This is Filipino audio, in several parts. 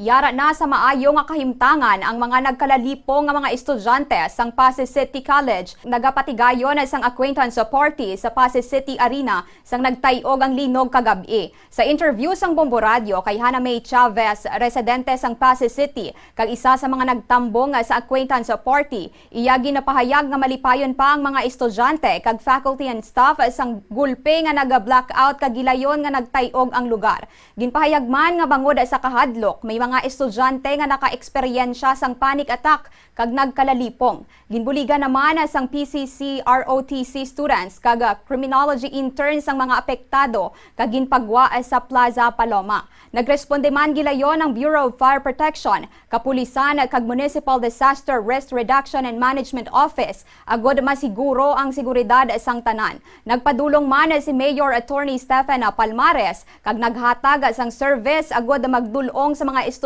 Yara na sa maayo nga kahimtangan ang mga nagkalalipo nga mga estudyante sang Pasay City College. Nagapatigayon sang acquaintance party sa Pasay City Arena sang nagtayog ang linog kagabi. Sa interview sang Bombo Radio kay Hana May Chavez, residente sang Pasay City, kag isa sa mga nagtambong sa acquaintance party, iya ginapahayag nga malipayon pa ang mga estudyante kag faculty and staff sang gulpe nga naga-blackout kag gilayon nga nagtayog ang lugar. Ginpahayag man nga bangod sa kahadlok, may mga estudyante nga naka-eksperyensya sang panic attack kag nagkalalipong. Ginbuligan naman sang PCC ROTC students kag criminology interns sang mga apektado kag ginpagwa sa Plaza Paloma. Nagresponde man gilayon ang Bureau of Fire Protection, Kapulisan kag Municipal Disaster Risk Reduction and Management Office agod masiguro ang seguridad sang tanan. Nagpadulong man si Mayor Attorney Stephen Palmares kag naghatag sang service agod magdulong sa mga estudyante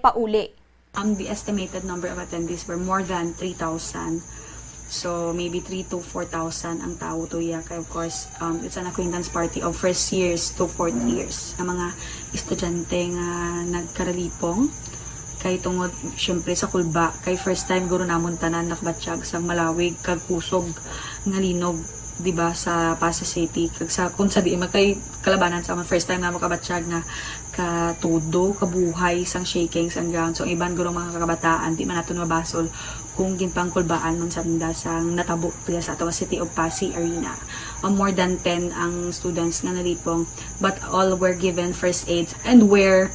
pauli. Um, the estimated number of attendees were more than 3,000. So, maybe 3 to 4,000 ang tao to iya. Kaya of course, um, it's an acquaintance party of first years to fourth years. Ang mga estudyante nga nagkaralipong. Kay tungod, syempre sa kulba, kay first time guro namon tanan nakabatsyag sa malawig, kag kusog, nga linog, di ba sa Pasay City. Kag sa kung sa di kay kalabanan sa mga first time na mo kabatsyag nga katudo kabuhay sang shaking sang ground. So iban guro mga kabataan di man naton mabasol kung ginpang kulbaan nun sa sang natabo tuya sa ato nga City of Pasay Arena. Um, more than 10 ang students nga nalipong but all were given first aid and were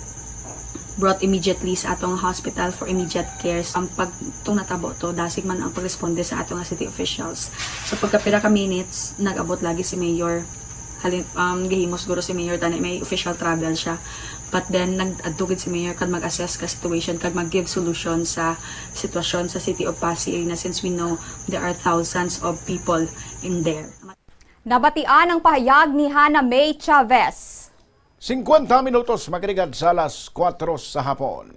brought immediately sa atong hospital for immediate care. Ang pag itong natabo to, dasig man ang pagresponde sa atong city officials. So pagkapira ka minutes, nag-abot lagi si Mayor. Halin, um, gihimos guro si Mayor, tani may official travel siya. But then, nag-adtugid si Mayor kag mag-assess ka situation, kag mag-give solution sa sitwasyon sa City of Pasay Arena since we know there are thousands of people in there. Nabatian ang pahayag ni Hana May Chavez. 50 minutos makinig sa alas 4 sa hapon.